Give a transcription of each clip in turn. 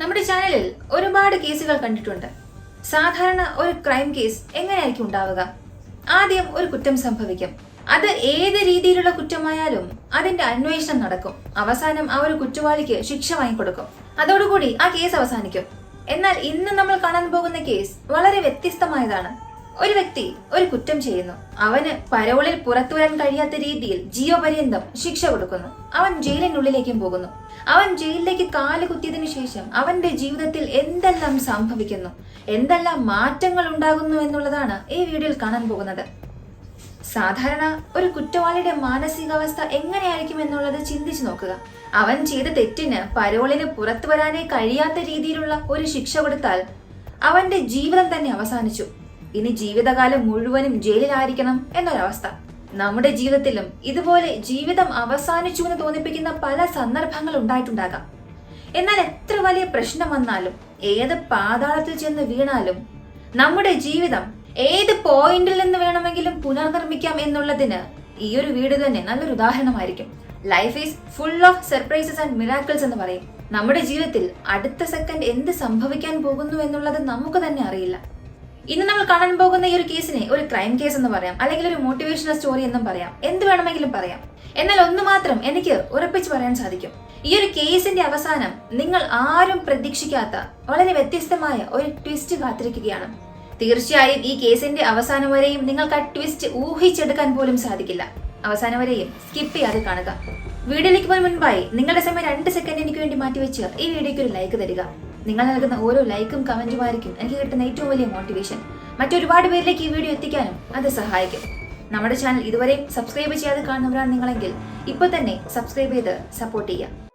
നമ്മുടെ ചാനലിൽ ഒരുപാട് കേസുകൾ കണ്ടിട്ടുണ്ട്. സാധാരണ ഒരു ക്രൈം കേസ് എങ്ങനെയായിരിക്കും ഉണ്ടാവുക? ആദ്യം ഒരു കുറ്റം സംഭവിക്കും. അത് ഏത് രീതിയിലുള്ള കുറ്റമായാലും അതിന്റെ അന്വേഷണം നടക്കും. അവസാനം ആ ഒരു കുറ്റവാളിക്ക് ശിക്ഷ വാങ്ങിക്കൊടുക്കും. അതോടുകൂടി ആ കേസ് അവസാനിക്കും. എന്നാൽ ഇന്ന് നമ്മൾ കാണാൻ പോകുന്ന കേസ് വളരെ വ്യത്യസ്തമായതാണ്. ഒരു വ്യക്തി ഒരു കുറ്റം ചെയ്യുന്നു. അവന് പരോളിൽ പുറത്തു വരാൻ കഴിയാത്ത രീതിയിൽ ജീവപര്യന്തം ശിക്ഷ കൊടുക്കുന്നു. അവൻ ജയിലിനുള്ളിലേക്കും പോകുന്നു. അവൻ ജയിലിലേക്ക് കാൽ കുത്തിയതിനു ശേഷം അവന്റെ ജീവിതത്തിൽ എന്തെല്ലാം സംഭവിക്കുന്നു എന്തെല്ലാം മാറ്റങ്ങൾ ഉണ്ടാകുന്നു എന്നുള്ളതാണ് ഈ വീഡിയോയിൽ കാണാൻ പോകുന്നത്. സാധാരണ ഒരു കുറ്റവാളിയുടെ മാനസികാവസ്ഥ എങ്ങനെയായിരിക്കും എന്നുള്ളത് ചിന്തിച്ചു നോക്കുക. അവൻ ചെയ്ത തെറ്റിന് പരോളിന് പുറത്തു വരാനേ കഴിയാത്ത രീതിയിലുള്ള ഒരു ശിക്ഷ കൊടുത്താൽ അവന്റെ ജീവിതം തന്നെ അവസാനിച്ചു. ഇനി ജീവിതകാലം മുഴുവനും ജയിലിലായിരിക്കണം എന്നൊരവസ്ഥ. നമ്മുടെ ജീവിതത്തിലും ഇതുപോലെ ജീവിതം അവസാനിച്ചു എന്ന് തോന്നിപ്പിക്കുന്ന പല സന്ദർഭങ്ങൾ ഉണ്ടായിട്ടുണ്ടാകാം. എന്നാൽ എത്ര വലിയ പ്രശ്നം വന്നാലും ഏത് പാതാളത്തിൽ ചെന്ന് വീണാലും നമ്മുടെ ജീവിതം ഏത് പോയിന്റിൽ നിന്ന് വേണമെങ്കിലും പുനർനിർമ്മിക്കാം എന്നുള്ളതിന് ഈ ഒരു വീട് തന്നെ നല്ലൊരു ഉദാഹരണമായിരിക്കും. Life is full of surprises and miracles എന്ന് പറയും. നമ്മുടെ ജീവിതത്തിൽ അടുത്ത സെക്കൻഡ് എന്ത് സംഭവിക്കാൻ പോകുന്നു എന്നുള്ളത് നമുക്ക് തന്നെ അറിയില്ല. ഇന്ന് നമ്മൾ കാണാൻ പോകുന്ന ഈ ഒരു കേസിനെ ഒരു ക്രൈം കേസ് എന്ന് പറയാം. അല്ലെങ്കിൽ ഒരു മോട്ടിവേഷണൽ സ്റ്റോറി എന്നും പറയാം. എന്ത് വേണമെങ്കിലും പറയാം. എന്നാൽ ഒന്ന് മാത്രം എനിക്ക് ഉറപ്പിച്ച് പറയാൻ സാധിക്കും. ഈ ഒരു കേസിന്റെ അവസാനം നിങ്ങൾ ആരും പ്രതീക്ഷിക്കാത്ത വളരെ വ്യത്യസ്തമായ ഒരു ട്വിസ്റ്റ് കാത്തിരിക്കുകയാണ്. തീർച്ചയായും ഈ കേസിന്റെ അവസാനം വരെയും നിങ്ങൾക്ക് ആ ട്വിസ്റ്റ് ഊഹിച്ചെടുക്കാൻ പോലും സാധിക്കില്ല. അവസാനം വരെയും സ്കിപ്പ് ചെയ്യാതെ കാണുക. വീഡിയോയിലേക്ക് പോകുന്ന മുൻപായി നിങ്ങളുടെ സമയം രണ്ട് സെക്കൻഡ് എനിക്ക് വേണ്ടി മാറ്റിവെച്ച് ഈ വീഡിയോയ്ക്ക് ഒരു ലൈക്ക് തരിക. നിങ്ങൾ നൽകുന്ന ഓരോ ലൈക്കും കമന്റുമായിരിക്കും എനിക്ക് കിട്ടുന്ന ഏറ്റവും വലിയ മോട്ടിവേഷൻ മറ്റൊരുപാട് പേരിലേക്ക് ഈ വീഡിയോ എത്തിക്കാനും അത് സഹായിക്കും. നമ്മുടെ ചാനൽ ഇതുവരെ സബ്സ്ക്രൈബ് ചെയ്യാതെ കാണുന്നവരാണ് നിങ്ങളെങ്കിൽ തന്നെ സബ്സ്ക്രൈബ് ചെയ്ത് സപ്പോർട്ട് ചെയ്യുക.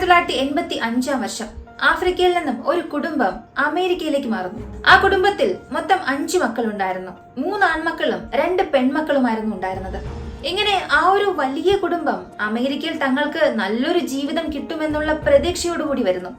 ആയിരത്തി തൊള്ളായിരത്തി എൺപത്തി അഞ്ചാം വർഷം ആഫ്രിക്കയിൽ നിന്നും ഒരു കുടുംബം അമേരിക്കയിലേക്ക് മാറുന്നു. ആ കുടുംബത്തിൽ മൊത്തം അഞ്ചു മക്കളുണ്ടായിരുന്നു. മൂന്ന് ആൺമക്കളും രണ്ട് പെൺമക്കളുമായിരുന്നു ഉണ്ടായിരുന്നത്. ഇങ്ങനെ ആ ഒരു വലിയ കുടുംബം അമേരിക്കയിൽ തങ്ങൾക്ക് നല്ലൊരു ജീവിതം കിട്ടുമെന്നുള്ള പ്രതീക്ഷയോടുകൂടി വരുന്നു.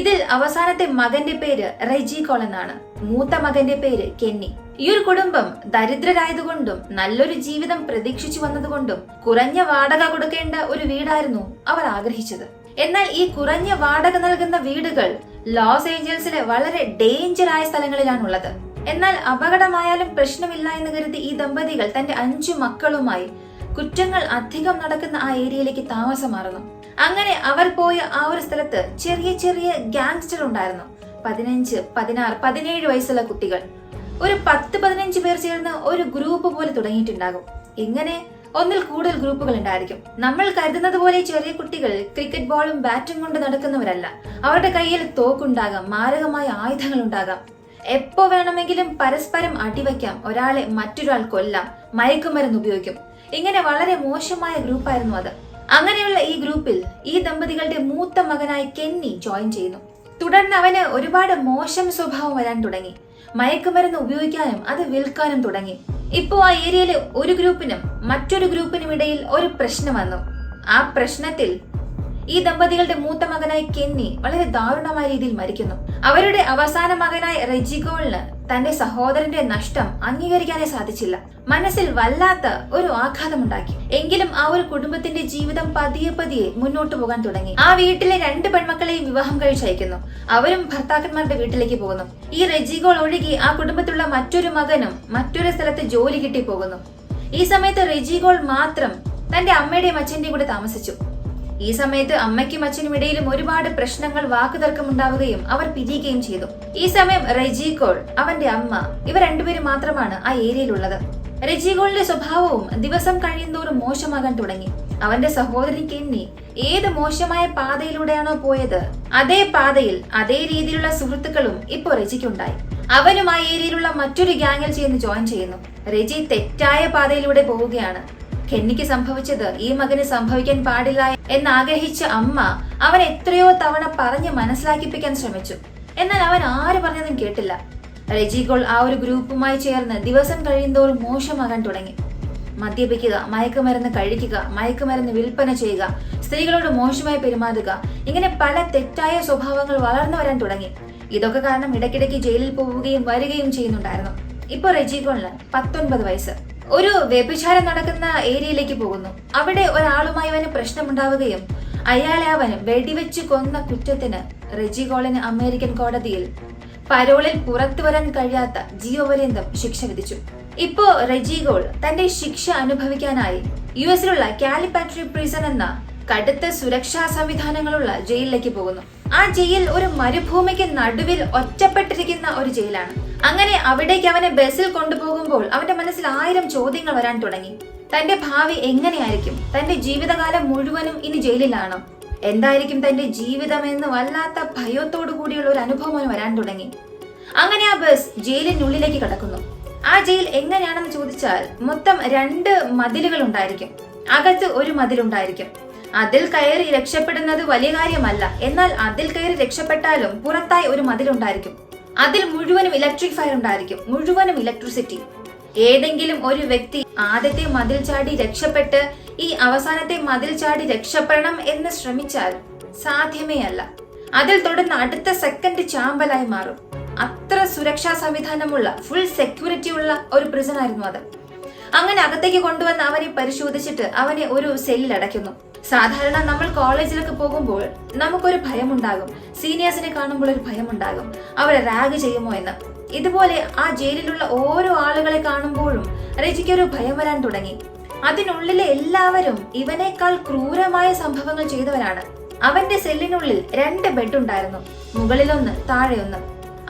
ഇതിൽ അവസാനത്തെ മകന്റെ പേര് റെജി കോൾ എന്നാണ് മൂത്ത മകന്റെ പേര് കെന്നി. ഈ ഒരു കുടുംബം ദരിദ്രരായതുകൊണ്ടും നല്ലൊരു ജീവിതം പ്രതീക്ഷിച്ചു വന്നതുകൊണ്ടും കുറഞ്ഞ വാടക കൊടുക്കേണ്ട ഒരു വീടായിരുന്നു അവർ ആഗ്രഹിച്ചത്. എന്നാൽ ഈ കുറഞ്ഞ വാടക നൽകുന്ന വീടുകൾ ലോസ് ഏഞ്ചൽസിലെ വളരെ ഡേഞ്ചർ ആയ സ്ഥലങ്ങളിലാണുള്ളത്. എന്നാൽ അപകടമായാലും പ്രശ്നമില്ല എന്ന് കരുതി ഈ ദമ്പതികൾ തന്റെ അഞ്ചു മക്കളുമായി കുറ്റങ്ങൾ അധികം നടക്കുന്ന ആ ഏരിയയിലേക്ക് താമസം മാറുന്നു അങ്ങനെ അവർ പോയ ആ ഒരു സ്ഥലത്ത് ചെറിയ ചെറിയ ഗാങ്സ്റ്റർ ഉണ്ടായിരുന്നു. പതിനഞ്ച് പതിനാറ് പതിനേഴ് വയസ്സുള്ള കുട്ടികൾ. ഒരു പത്ത് പതിനഞ്ച് പേർ ചേർന്ന് ഒരു ഗ്രൂപ്പ് പോലെ തുടങ്ങിയിട്ടുണ്ടാകും. ഇങ്ങനെ ഒന്നിൽ കൂടുതൽ ഗ്രൂപ്പുകൾ ഉണ്ടായിരിക്കും. നമ്മൾ കരുതുന്നത് പോലെ ചെറിയ കുട്ടികൾ ക്രിക്കറ്റ് ബോളും ബാറ്റും കൊണ്ട് നടക്കുന്നവരല്ല. അവരുടെ കയ്യിൽ തോക്കുണ്ടാകാം മാരകമായ ആയുധങ്ങൾ ഉണ്ടാകാം എപ്പോ വേണമെങ്കിലും പരസ്പരം അടിവയ്ക്കാം ഒരാളെ മറ്റൊരാൾ കൊല്ലാം മയക്കുമരുന്ന് ഉപയോഗിക്കും. ഇങ്ങനെ വളരെ മോശമായ ഗ്രൂപ്പായിരുന്നു അത്. അങ്ങനെയുള്ള ഈ ഗ്രൂപ്പിൽ ഈ ദമ്പതികളുടെ മൂത്ത മകനായ കെന്നി ജോയിൻ ചെയ്യുന്നു. തുടർന്ന് അവന് ഒരുപാട് മോശം സ്വഭാവം വരാൻ തുടങ്ങി. മയക്കുമരുന്ന് ഉപയോഗിക്കാനും അത് വിൽക്കാനും തുടങ്ങി. ഇപ്പോ ആ ഏരിയയിലെ ഒരു ഗ്രൂപ്പിനും മറ്റൊരു ഗ്രൂപ്പിനും ഇടയിൽ ഒരു പ്രശ്നം വന്നു. ആ പ്രശ്നത്തിൽ ഈ ദമ്പതികളുടെ മൂത്ത മകനായ കെന്നി വളരെ ദാരുണമായ രീതിയിൽ മരിക്കുന്നു. അവരുടെ അവസാന മകനായ റെജിഗോളിന് തന്റെ സഹോദരന്റെ നഷ്ടം അംഗീകരിക്കാനേ സാധിച്ചില്ല. മനസ്സിൽ വല്ലാത്ത ഒരു ആഘാതമുണ്ടാക്കി. എങ്കിലും ആ ഒരു കുടുംബത്തിന്റെ ജീവിതം പതിയെ പതിയെ മുന്നോട്ട് പോകാൻ തുടങ്ങി. ആ വീട്ടിലെ രണ്ട് പെൺമക്കളെയും വിവാഹം കഴിച്ചയക്കുന്നു. അവരും ഭർത്താക്കന്മാരുടെ വീട്ടിലേക്ക് പോകുന്നു. ഈ റെജിഗോൾ ഒഴുകി ആ കുടുംബത്തിലുള്ള മറ്റൊരു മകനും മറ്റൊരു സ്ഥലത്ത് ജോലി കിട്ടി പോകുന്നു ഈ സമയത്ത് റെജിഗോൾ മാത്രം തന്റെ അമ്മയുടെയും അച്ഛന്റെയും കൂടെ താമസിച്ചു. ഈ സമയത്ത് അമ്മയ്ക്കും അച്ഛനും ഇടയിലും ഒരുപാട് പ്രശ്നങ്ങൾ വാക്കുതർക്കം ഉണ്ടാവുകയും അവർ പിരിയുകയും ചെയ്തു. ഈ സമയം റെജികോൾ അവന്റെ അമ്മ ഇവർ രണ്ടുപേരും മാത്രമാണ് ആ ഏരിയയിലുള്ളത്. റെജികോളിന്റെ സ്വഭാവവും ദിവസം കഴിയുന്തോറും മോശമാകാൻ തുടങ്ങി. അവന്റെ സഹോദരി കെന്നി ഏത് മോശമായ പാതയിലൂടെയാണോ പോയത് അതേ പാതയിൽ അതേ രീതിയിലുള്ള സുഹൃത്തുക്കളും ഇപ്പോൾ റെജിക്കുണ്ടായി. അവനും ആ ഏരിയയിലുള്ള മറ്റൊരു ഗ്യാങ്ങിൽ ചേർന്ന് ജോയിൻ ചെയ്യുന്നു. റെജി തെറ്റായ പാതയിലൂടെ പോവുകയാണ്. കെന്നിക്ക് സംഭവിച്ചത്. ഈ മകന് സംഭവിക്കാൻ പാടില്ല എന്ന് ആഗ്രഹിച്ച അമ്മ അവൻ എത്രയോ തവണ പറഞ്ഞ് മനസ്സിലാക്കിപ്പിക്കാൻ ശ്രമിച്ചു. എന്നാൽ അവൻ ആര് പറഞ്ഞതും കേട്ടില്ല. റെജിഗോൾ ആ ഒരു ഗ്രൂപ്പുമായി ചേർന്ന് ദിവസം കഴിയുന്തോറും മോശമാകാൻ തുടങ്ങി. മദ്യപിക്കുക മയക്കുമരുന്ന് കഴിക്കുക മയക്കുമരുന്ന് വിൽപ്പന ചെയ്യുക സ്ത്രീകളോട് മോശമായി പെരുമാറുക ഇങ്ങനെ പല തെറ്റായ സ്വഭാവങ്ങൾ വളർന്നു വരാൻ തുടങ്ങി. ഇതൊക്കെ കാരണം ഇടയ്ക്കിടയ്ക്ക് ജയിലിൽ പോവുകയും വരികയും ചെയ്യുന്നുണ്ടായിരുന്നു. ഇപ്പൊ റെജിഗോളിന് പത്തൊൻപത് വയസ്സ്. ഒരു വ്യഭിചാരം നടക്കുന്ന ഏരിയയിലേക്ക് പോകുന്നു. അവിടെ ഒരാളുമായി അവന് പ്രശ്നമുണ്ടാവുകയും അയാളെ അവൻ വെടിവെച്ച് കൊന്ന കുറ്റത്തിന് റെജി കോളിന് അമേരിക്കൻ കോടതിയിൽ പരോളിൽ പുറത്തു വരാൻ കഴിയാത്ത ജീവപര്യന്തം ശിക്ഷ വിധിച്ചു. ഇപ്പോ റെജിഗോൾ തന്റെ ശിക്ഷ അനുഭവിക്കാനായി യു എസിലുള്ള കാലിപാട്രി പ്രിസൺ എന്ന കടുത്ത സുരക്ഷാ സംവിധാനങ്ങളുള്ള ജയിലിലേക്ക് പോകുന്നു. ആ ജയിൽ ഒരു മരുഭൂമിക്ക് നടുവിൽ ഒറ്റപ്പെട്ടിരിക്കുന്ന ഒരു ജയിലാണ്. അങ്ങനെ അവിടേക്ക് അവനെ ബസ്സിൽ കൊണ്ടുപോകുമ്പോൾ അവന്റെ മനസ്സിൽ ആയിരം ചോദ്യങ്ങൾ വരാൻ തുടങ്ങി. തന്റെ ഭാവി എങ്ങനെയായിരിക്കും? തന്റെ ജീവിതകാലം മുഴുവനും ഇനി ജയിലിലാണോ? എന്തായിരിക്കും തന്റെ ജീവിതമെന്ന് വല്ലാത്ത ഭയത്തോടു കൂടിയുള്ള ഒരു അനുഭവം വരാൻ തുടങ്ങി. അങ്ങനെ ആ ബസ് ജയിലിനുള്ളിലേക്ക് കടക്കുന്നു. ആ ജയിൽ എങ്ങനെയാണെന്ന് ചോദിച്ചാൽ മൊത്തം രണ്ട് മതിലുകൾ ഉണ്ടായിരിക്കും. അകത്ത് ഒരു മതിലുണ്ടായിരിക്കും. അതിൽ കയറി രക്ഷപ്പെടുന്നത് വലിയ കാര്യമല്ല. എന്നാൽ അതിൽ കയറി രക്ഷപ്പെട്ടാലും പുറത്തായി ഒരു മതിലുണ്ടായിരിക്കും അതിൽ മുഴുവനും ഇലക്ട്രിക് ഫയർ ഉണ്ടായിരിക്കും. മുഴുവനും ഇലക്ട്രിസിറ്റി ഏതെങ്കിലും ഒരു വ്യക്തി ആദ്യത്തെ മതിൽ ചാടി രക്ഷപ്പെട്ട് ഈ അവസാനത്തെ മതിൽ ചാടി രക്ഷപ്പെടണം എന്ന് ശ്രമിച്ചാൽ സാധ്യമേ അല്ല. അതിൽ തുടർന്ന് അടുത്ത സെക്കൻഡ് ചാമ്പലായി മാറും. അത്ര സുരക്ഷാ സംവിധാനമുള്ള ഫുൾ സെക്യൂരിറ്റി ഉള്ള ഒരു പ്രിസൺ ആയിരുന്നു അത്. അങ്ങനെ അകത്തേക്ക് കൊണ്ടുവന്ന് അവനെ പരിശോധിച്ചിട്ട് അവനെ ഒരു സെല്ലിൽ അടയ്ക്കുന്നു. സാധാരണ നമ്മൾ കോളേജിലൊക്കെ പോകുമ്പോൾ നമുക്കൊരു ഭയമുണ്ടാകും. സീനിയേഴ്സിനെ കാണുമ്പോൾ ഒരു ഭയമുണ്ടാകും. അവരെ റാഗ് ചെയ്യുമോ എന്ന്. ഇതുപോലെ ആ ജയിലിലുള്ള ഓരോ ആളുകളെ കാണുമ്പോഴും ഒരു ഭയം വരാൻ തുടങ്ങി. അതിനുള്ളിലെ എല്ലാവരും ഇവനേക്കാൾ ക്രൂരമായ സംഭവങ്ങൾ ചെയ്തവരാണ്. അവന്റെ സെല്ലിനുള്ളിൽ രണ്ട് ബെഡ് ഉണ്ടായിരുന്നു. മുകളിലൊന്ന് താഴെയൊന്ന്.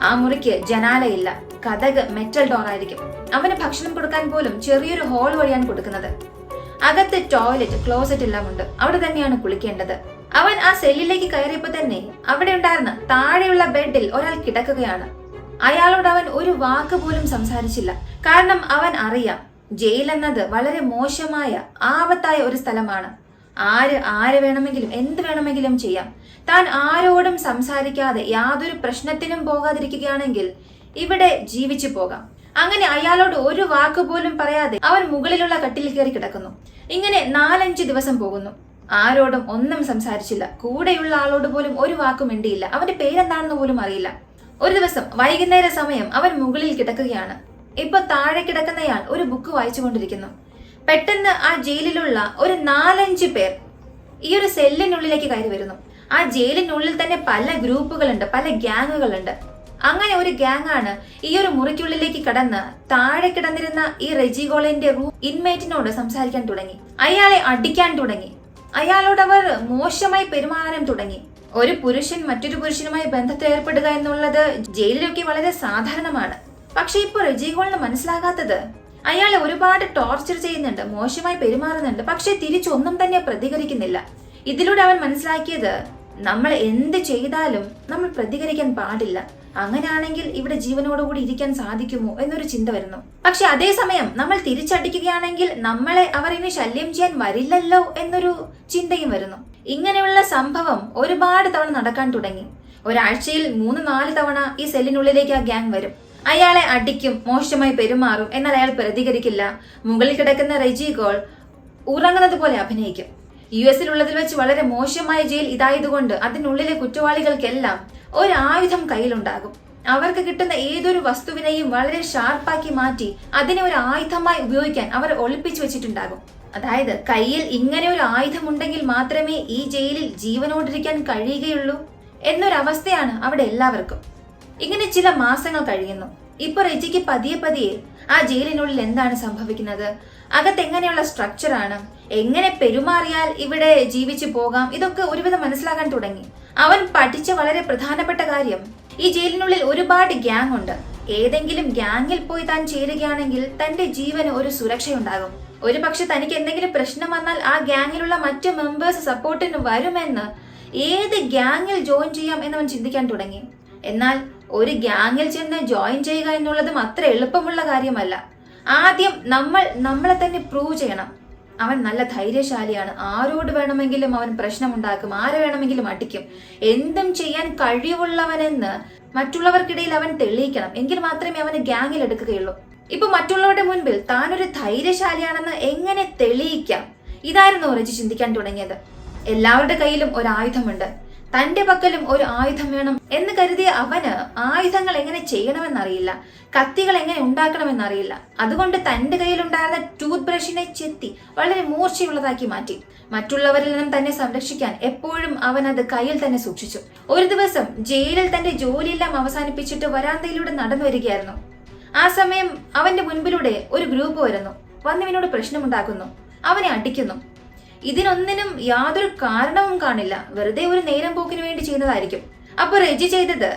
ആ മുറിക്ക് ജനാലയില്ല. കഥക് മെറ്റൽ ഡോർ ആയിരിക്കും. അവന് ഭക്ഷണം കൊടുക്കാൻ പോലും ചെറിയൊരു ഹോൾ വഴിയാണ് കൊടുക്കുന്നത്. അകത്ത് ടോയ്ലറ്റ് ക്ലോസറ്റ് എല്ലാം ഉണ്ട്. അവിടെ തന്നെയാണ് കുളിക്കേണ്ടത്. അവൻ ആ സെല്ലിലേക്ക് കയറിയപ്പോ തന്നെ അവിടെ ഉണ്ടായിരുന്ന താഴെയുള്ള ബെഡിൽ ഒരാൾ കിടക്കുകയാണ്. അയാളോട് അവൻ ഒരു വാക്ക് പോലും സംസാരിച്ചില്ല. കാരണം അവൻ അറിയാം ജയിൽ എന്നത് വളരെ മോശമായ ആപത്തായ ഒരു സ്ഥലമാണ്. ആര് ആര് വേണമെങ്കിലും എന്ത് വേണമെങ്കിലും ചെയ്യാം. താൻ ആരോടും സംസാരിക്കാതെ യാതൊരു പ്രശ്നത്തിനും പോകാതിരിക്കുകയാണെങ്കിൽ ഇവിടെ ജീവിച്ചു പോകാം. അങ്ങനെ അയാളോട് ഒരു വാക്ക് പോലും പറയാതെ അവൻ മുകളിലുള്ള കട്ടിൽ കയറി കിടക്കുന്നു. ഇങ്ങനെ നാലഞ്ച് ദിവസം പോകുന്നു. ആരോടും ഒന്നും സംസാരിച്ചില്ല. കൂടെയുള്ള ആളോട് പോലും ഒരു വാക്കും മിണ്ടിയില്ല. അവന്റെ പേരെന്താണെന്ന് പോലും അറിയില്ല. ഒരു ദിവസം വൈകുന്നേര സമയം അവൻ മുകളിൽ കിടക്കുകയാണ്. ഇപ്പൊ താഴെ കിടക്കുന്നയാൾ ഒരു ബുക്ക് വായിച്ചുകൊണ്ടിരിക്കുന്നു. പെട്ടെന്ന് ആ ജയിലിലുള്ള ഒരു നാലഞ്ച് പേർ ഈ ഒരു സെല്ലിനുള്ളിലേക്ക് കയറി വരുന്നു. ആ ജയിലിനുള്ളിൽ തന്നെ പല ഗ്രൂപ്പുകളുണ്ട് പല ഗ്യാങ്ങുകളുണ്ട് അങ്ങനെ ഒരു ഗ്യാങ് ആണ് ഈ ഒരു മുറിക്കുള്ളിലേക്ക് കടന്ന് താഴെ കിടന്നിരുന്ന ഈ റെജിഗോളിന്റെ റൂം ഇൻമേറ്റിനോട് സംസാരിക്കാൻ തുടങ്ങി. അയാളെ അടിക്കാൻ തുടങ്ങി. അയാളോട് അവർ മോശമായി പെരുമാറാനും തുടങ്ങി. ഒരു പുരുഷൻ മറ്റൊരു പുരുഷനുമായി ബന്ധത്തിൽ ഏർപ്പെടുക എന്നുള്ളത് ജയിലിലൊക്കെ വളരെ സാധാരണമാണ്. പക്ഷെ ഇപ്പൊ റെജിഗോളിന് മനസ്സിലാകാത്തത് അയാളെ ഒരുപാട് ടോർച്ചർ ചെയ്യുന്നുണ്ട് മോശമായി പെരുമാറുന്നുണ്ട് പക്ഷെ തിരിച്ചൊന്നും തന്നെ പ്രതികരിക്കുന്നില്ല. ഇതിലൂടെ അവൻ മനസ്സിലാക്കിയത് നമ്മൾ എന്ത് ചെയ്താലും നമ്മൾ പ്രതികരിക്കാൻ പാടില്ല. അങ്ങനെയാണെങ്കിൽ ഇവിടെ ജീവനോടുകൂടി ഇരിക്കാൻ സാധിക്കുമോ എന്നൊരു ചിന്ത വരുന്നു. പക്ഷെ അതേസമയം നമ്മൾ തിരിച്ചടിക്കുകയാണെങ്കിൽ നമ്മളെ അവർ ഇനി ശല്യം ചെയ്യാൻ വരില്ലല്ലോ എന്നൊരു ചിന്തയും വരുന്നു. ഇങ്ങനെയുള്ള സംഭവം ഒരുപാട് തവണ നടക്കാൻ തുടങ്ങി. ഒരാഴ്ചയിൽ മൂന്ന് നാല് തവണ ഈ സെല്ലിനുള്ളിലേക്ക് ആ ഗ്യാങ് വരും. അയാളെ അടിക്കും മോശമായി പെരുമാറും എന്നാൽ അയാൾ പ്രതികരിക്കില്ല. മുകളിൽ കിടക്കുന്ന റെജി ഗോൾ ഉറങ്ങുന്നത് പോലെ അഭിനയിക്കും. യു എസിലുള്ളതിൽ വെച്ച് വളരെ മോശമായ ജയിൽ ഇതായതുകൊണ്ട് അതിനുള്ളിലെ കുറ്റവാളികൾക്കെല്ലാം ഒരു ആയുധം കയ്യിലുണ്ടാകും. അവർക്ക് കിട്ടുന്ന ഏതൊരു വസ്തുവിനെയും വളരെ ഷാർപ്പാക്കി മാറ്റി അതിനെ ഒരു ആയുധമായി ഉപയോഗിക്കാൻ അവർ ഒളിപ്പിച്ചു വെച്ചിട്ടുണ്ടാകും. അതായത് കയ്യിൽ ഇങ്ങനെ ഒരു ആയുധം ഉണ്ടെങ്കിൽ മാത്രമേ ഈ ജയിലിൽ ജീവനോടിരിക്കാൻ കഴിയുകയുള്ളൂ എന്നൊരവസ്ഥയാണ് അവിടെ എല്ലാവർക്കും. ഇങ്ങനെ ചില മാസങ്ങൾ കഴിയുന്നു. ഇപ്പൊ റെജിക്ക് പതിയെ പതിയെ ആ ജയിലിനുള്ളിൽ എന്താണ് സംഭവിക്കുന്നത്? അകത്ത് എങ്ങനെയുള്ള സ്ട്രക്ചർ ആണ്? എങ്ങനെ പെരുമാറിയാൽ ഇവിടെ ജീവിച്ചു പോകാം? ഇതൊക്കെ ഒരുവിധം മനസ്സിലാക്കാൻ തുടങ്ങി. അവൻ പഠിച്ച വളരെ പ്രധാനപ്പെട്ട കാര്യം ഈ ജയിലിനുള്ളിൽ ഒരുപാട് ഗ്യാങ് ഉണ്ട്. ഏതെങ്കിലും ഗ്യാങ്ങിൽ പോയി താൻ ചേരുകയാണെങ്കിൽ തന്റെ ജീവന് ഒരു സുരക്ഷയുണ്ടാകും. ഒരു പക്ഷെ തനിക്ക് എന്തെങ്കിലും പ്രശ്നം വന്നാൽ ആ ഗ്യാങ്ങിലുള്ള മറ്റ് മെമ്പേഴ്സ് സപ്പോർട്ടിന് വരുമെന്ന് ഏത് ഗ്യാങ്ങിൽ ജോയിൻ ചെയ്യാം എന്നവൻ ചിന്തിക്കാൻ തുടങ്ങി. എന്നാൽ ഒരു ഗ്യാങ്ങിൽ ചെന്ന് ജോയിൻ ചെയ്യുക എന്നുള്ളതും അത്ര എളുപ്പമുള്ള കാര്യമല്ല. ആദ്യം നമ്മൾ നമ്മളെ തന്നെ പ്രൂവ് ചെയ്യണം. അവൻ നല്ല ധൈര്യശാലിയാണ്. ആരോട് വേണമെങ്കിലും അവൻ പ്രശ്നമുണ്ടാക്കും. ആരെ വേണമെങ്കിലും അടിക്കും. എന്തും ചെയ്യാൻ കഴിവുള്ളവനെന്ന് മറ്റുള്ളവർക്കിടയിൽ അവൻ തെളിയിക്കണം. എങ്കിൽ മാത്രമേ അവന് ഗ്യാങ്ങിൽ എടുക്കുകയുള്ളൂ. ഇപ്പൊ മറ്റുള്ളവരുടെ മുൻപിൽ താനൊരു ധൈര്യശാലിയാണെന്ന് എങ്ങനെ തെളിയിക്കാം? ഇതായിരുന്നു റജി ചിന്തിക്കാൻ തുടങ്ങിയത്. എല്ലാവരുടെ കയ്യിലും ഒരു ആയുധമുണ്ട് തന്റെ പക്കലും ഒരു ആയുധം വേണം എന്ന് കരുതിയ അവന് ആയുധങ്ങൾ എങ്ങനെ ചെയ്യണമെന്നറിയില്ല. കത്തികൾ എങ്ങനെ ഉണ്ടാക്കണമെന്നറിയില്ല. അതുകൊണ്ട് തന്റെ കയ്യിലുണ്ടായിരുന്ന ടൂത്ത് ബ്രഷിനെ ചെത്തി വളരെ മൂർച്ചയുള്ളതാക്കി മാറ്റി. മറ്റുള്ളവരിൽ നിന്നും തന്നെ സംരക്ഷിക്കാൻ എപ്പോഴും അവൻ അത് കയ്യിൽ തന്നെ സൂക്ഷിച്ചു. ഒരു ദിവസം ജയിലിൽ തന്റെ ജോലിയെല്ലാം അവസാനിപ്പിച്ചിട്ട് വരാന്തയിലൂടെ നടന്നു വരികയായിരുന്നു. ആ സമയം അവന്റെ മുൻപിലൂടെ ഒരു ഗ്രൂപ്പ് വരുന്നു. വന്നവനോട് പ്രശ്നമുണ്ടാക്കുന്നു. അവനെ അടിക്കുന്നു. ഇതിനൊന്നിനും യാതൊരു കാരണവും കാണില്ല. വെറുതെ ഒരു നേരം പോക്കിന് വേണ്ടി ചെയ്യുന്നതായിരിക്കും. അപ്പൊ റെജി ചെയ്തത്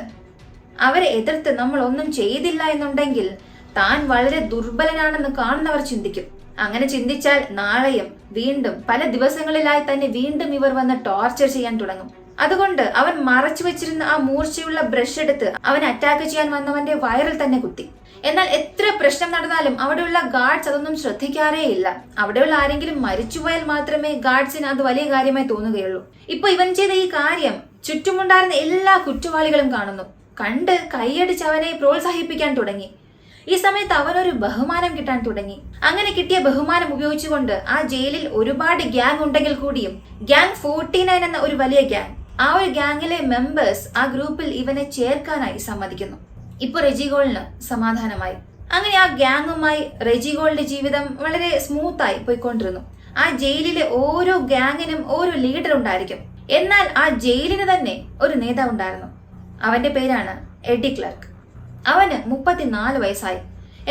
അവരെ എതിർത്ത് നമ്മൾ ഒന്നും ചെയ്തില്ല എന്നുണ്ടെങ്കിൽ താൻ വളരെ ദുർബലനാണെന്ന് കാണുന്നവർ ചിന്തിക്കും. അങ്ങനെ ചിന്തിച്ചാൽ നാളെയും വീണ്ടും പല ദിവസങ്ങളിലായി തന്നെ വീണ്ടും ഇവർ വന്ന് ടോർച്ചർ ചെയ്യാൻ തുടങ്ങും. അതുകൊണ്ട് അവൻ മറച്ചു വെച്ചിരുന്ന ആ മൂർച്ചയുള്ള ബ്രഷ് എടുത്ത് അവൻ അറ്റാക്ക് ചെയ്യാൻ വന്നവന്റെ വയറിൽ തന്നെ കുത്തി. എന്നാൽ എത്ര പ്രശ്നം നടന്നാലും അവിടെയുള്ള ഗാർഡ്സ് അതൊന്നും ശ്രദ്ധിക്കാറേ ഇല്ല അവിടെയുള്ള ആരെങ്കിലും മരിച്ചുപോയാൽ മാത്രമേ ഗാർഡ്സിന് അത് വലിയ കാര്യമായി തോന്നുകയുള്ളൂ. ഇപ്പൊ ഇവൻ ചെയ്ത ഈ കാര്യം ചുറ്റുമുണ്ടായിരുന്ന എല്ലാ കുറ്റവാളികളും കാണുന്നു. കണ്ട് കൈയടിച്ച് അവനെ പ്രോത്സാഹിപ്പിക്കാൻ തുടങ്ങി. ഈ സമയത്ത് അവനൊരു ബഹുമാനം കിട്ടാൻ തുടങ്ങി. അങ്ങനെ കിട്ടിയ ബഹുമാനം ഉപയോഗിച്ചുകൊണ്ട് ആ ജയിലിൽ ഒരുപാട് ഗ്യാങ് ഉണ്ടെങ്കിൽ കൂടിയും ഗ്യാങ് ഫോർട്ടി നയൻ എന്ന ഒരു വലിയ ഗ്യാങ് ആ ഒരു ഗ്യാങ്ങിലെ മെമ്പേഴ്സ് ആ ഗ്രൂപ്പിൽ ഇവനെ ചേർക്കാനായി സമ്മതിക്കുന്നു. ഇപ്പൊ റെജിഗോളിന് സമാധാനമായി. അങ്ങനെ ആ ഗ്യാങ്ങുമായി റെജിഗോളിന്റെ ജീവിതം വളരെ സ്മൂത്തായി പോയിക്കൊണ്ടിരുന്നു. ആ ജയിലിലെ ഓരോ ഗ്യാങ്ങിനും ഓരോ ലീഡർ ഉണ്ടായിരിക്കും. എന്നാൽ ആ ജയിലിന് തന്നെ ഒരു നേതാവ് ഉണ്ടായിരുന്നു. അവന്റെ പേരാണ് എഡി ക്ലർക്ക്. അവന് മുപ്പത്തിനാല് വയസ്സായി.